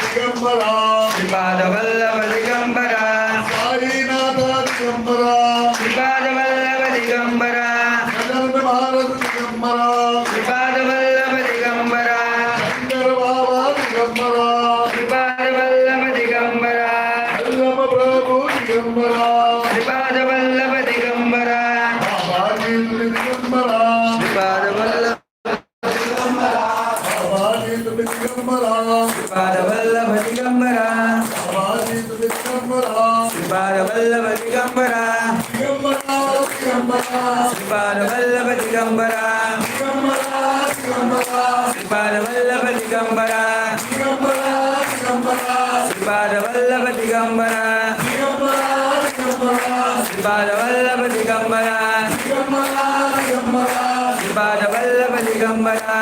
దిగంబరా పాదవల్లభ దిగంబరా సాయినాథ దిగంబరా పాదవల్లభ దిగంబరా జగన్ భారత దిగంబరా పాదవల్లభ దిగంబరా శంకర బాబా దిగంబరా దిగంబరా శ్రీపాద వల్లభ దిగంబరా సమాజిత దిగంబరా శ్రీపాద వల్లభ దిగంబరా దిగంబరా దిగంబరా శ్రీపాద దిగంబరా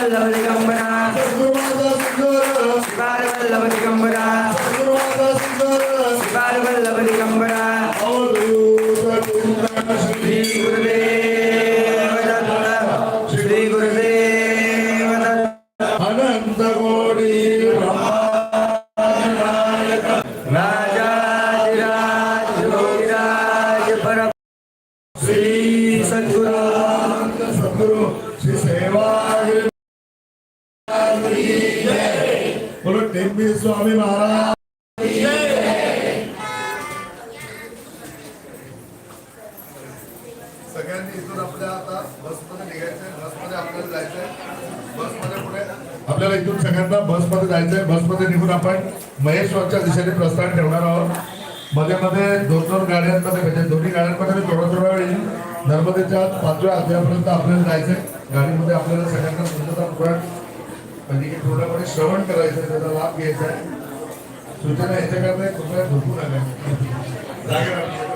వల్లవ దిగంబర శివారు వల్లవ దిగంబర శివారు వల్లవ దిగంబర శ్రీ గురుదేవదత్త శ్రీ గురుదేవదత్త అనంతకోడి श्री सद्गुरु सद्गुरु श्री सेवा बोलो टेम्पी स्वामी महाराज सगळ्यांनी इथून आपल्या आता बसमध्ये निघायचंय बसमध्ये आपल्याला जायचंय बसमध्ये पुढे आपल्याला इथून सगळ्यांना बसमध्ये जायचंय बसमध्ये निघून आपण महेश्वरच्या दिशेने प्रस्थान ठेवणार आहोत मध्ये मध्ये दोन दोन गाड्यांमध्ये म्हणजे दोन्ही गाड्यांमध्ये मी थोडा थोडा वेळ नर्मदेच्या पाचव्या अध्यायापर्यंत आपल्याला जायचंय गाडीमध्ये आपल्याला सगळ्यांना सुंदर म्हणजे की पूर्णपणे श्रवण करायचं त्याचा लाभ घ्यायचा आहे सूचना याच्याकडे कृपया झोपू नका